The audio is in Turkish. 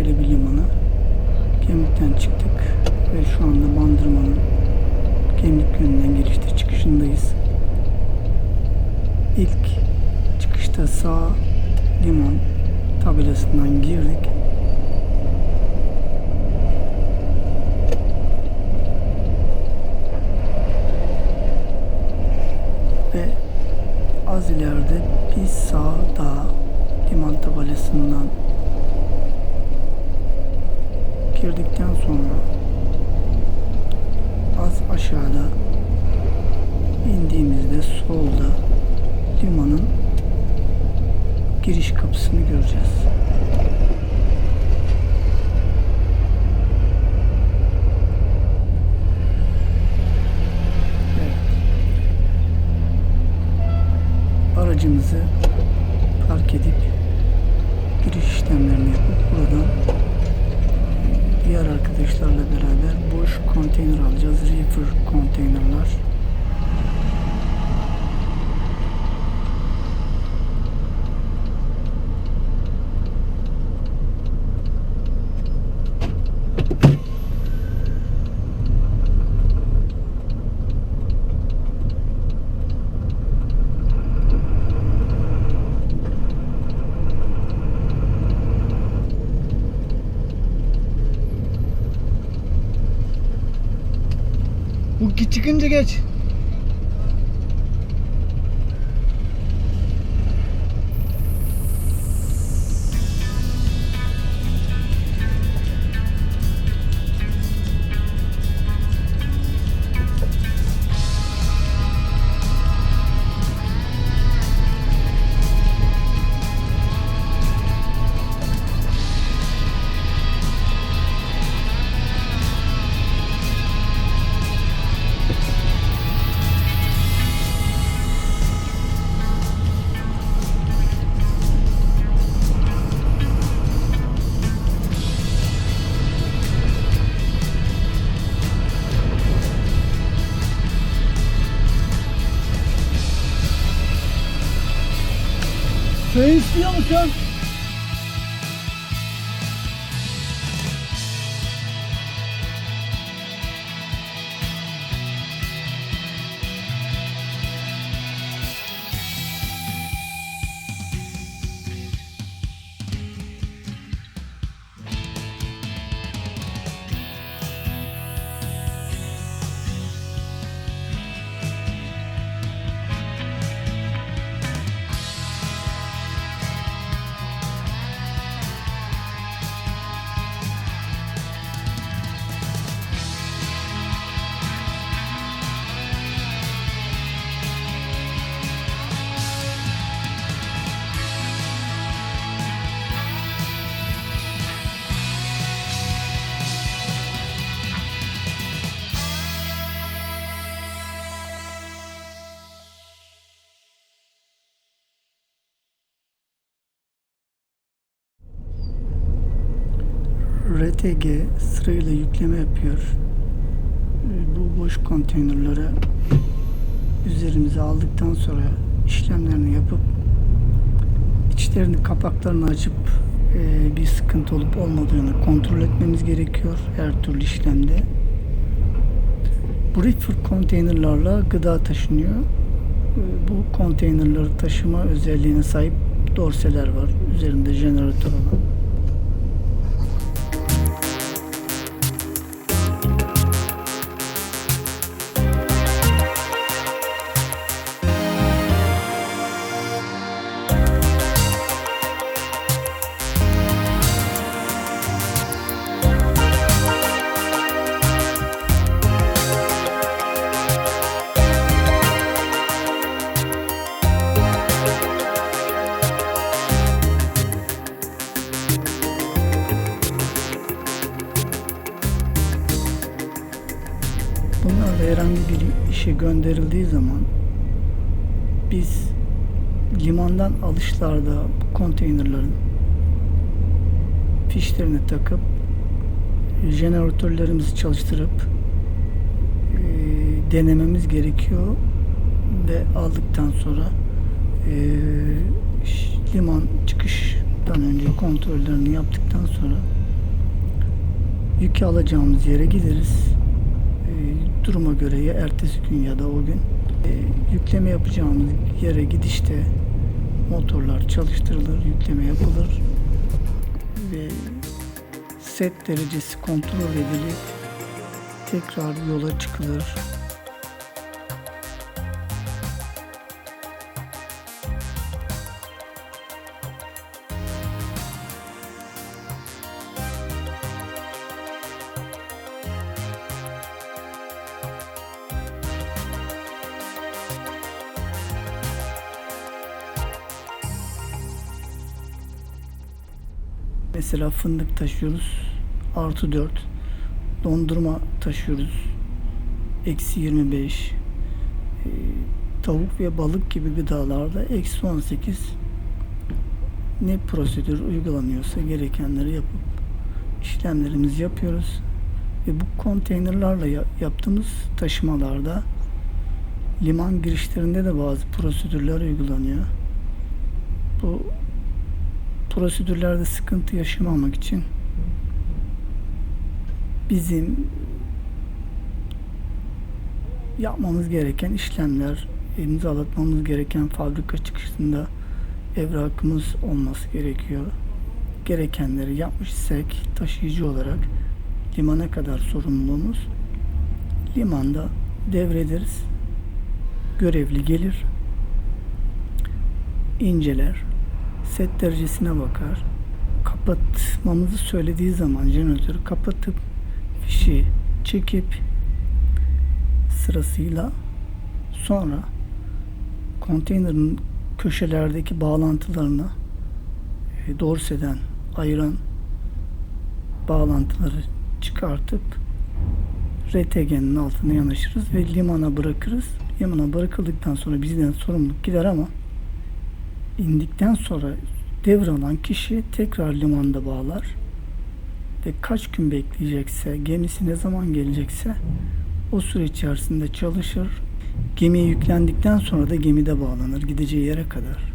Çelebi Limanı. Gemlik'ten çıktık ve şu anda Bandırma'nın Gemlik yönünden girişte çıkışındayız. İlk çıkışta sağ liman tabelasından girdik. Ve az ileride bir sağda liman tabelasından girdikten sonra az aşağıda indiğimizde solda limanın giriş kapısını göreceğiz. Aracımızı çıkınca geç. 英雄。RTG sırayla yükleme yapıyor. Ee, Bu boş konteynerları üzerimize aldıktan sonra işlemlerini yapıp içlerini kapaklarını açıp e, bir sıkıntı olup olmadığını kontrol etmemiz gerekiyor her türlü işlemde. Bu reefer konteynerlarla gıda taşınıyor. Ee, Bu konteynerları taşıma özelliğine sahip dorseler var. Üzerinde jeneratör olan. Herhangi bir işe gönderildiği zaman biz limandan alışlarda konteynerların fişlerini takıp jeneratörlerimizi çalıştırıp e, denememiz gerekiyor ve aldıktan sonra e, liman çıkış uçuştan önce kontrollerini yaptıktan sonra yükü alacağımız yere gideriz. Ee, duruma göre ya ertesi gün ya da o gün Ee, yükleme yapacağımız yere gidişte motorlar çalıştırılır, yükleme yapılır ve set derecesi kontrol edilip tekrar yola çıkılır. Mesela fındık taşıyoruz. Artı 4. Dondurma taşıyoruz. Eksi 25. Ee, tavuk ve balık gibi gıdalarda eksi 18. Ne prosedür uygulanıyorsa gerekenleri yapıp işlemlerimizi yapıyoruz. Ve bu konteynerlarla ya- yaptığımız taşımalarda liman girişlerinde de bazı prosedürler uygulanıyor. Bu prosedürlerde sıkıntı yaşamamak için bizim yapmamız gereken işlemler, imzalatmamız gereken fabrika çıkışında evrakımız olması gerekiyor. Gerekenleri yapmış isek taşıyıcı olarak limana kadar sorumluluğumuz limanda devrederiz. Görevli gelir, inceler, set derecesine bakar. Kapatmamızı söylediği zaman jeneratörü kapatıp fişi çekip sırasıyla sonra konteynerin köşelerdeki bağlantılarını e, dorseden ayıran bağlantıları çıkartıp RTG'nin altına yanaşırız ve limana bırakırız. Limana bırakıldıktan sonra bizden sorumluluk gider ama indikten sonra devralan kişi tekrar limanda bağlar ve kaç gün bekleyecekse, gemisi ne zaman gelecekse o süre içerisinde çalışır. Gemiye yüklendikten sonra da gemide bağlanır gideceği yere kadar.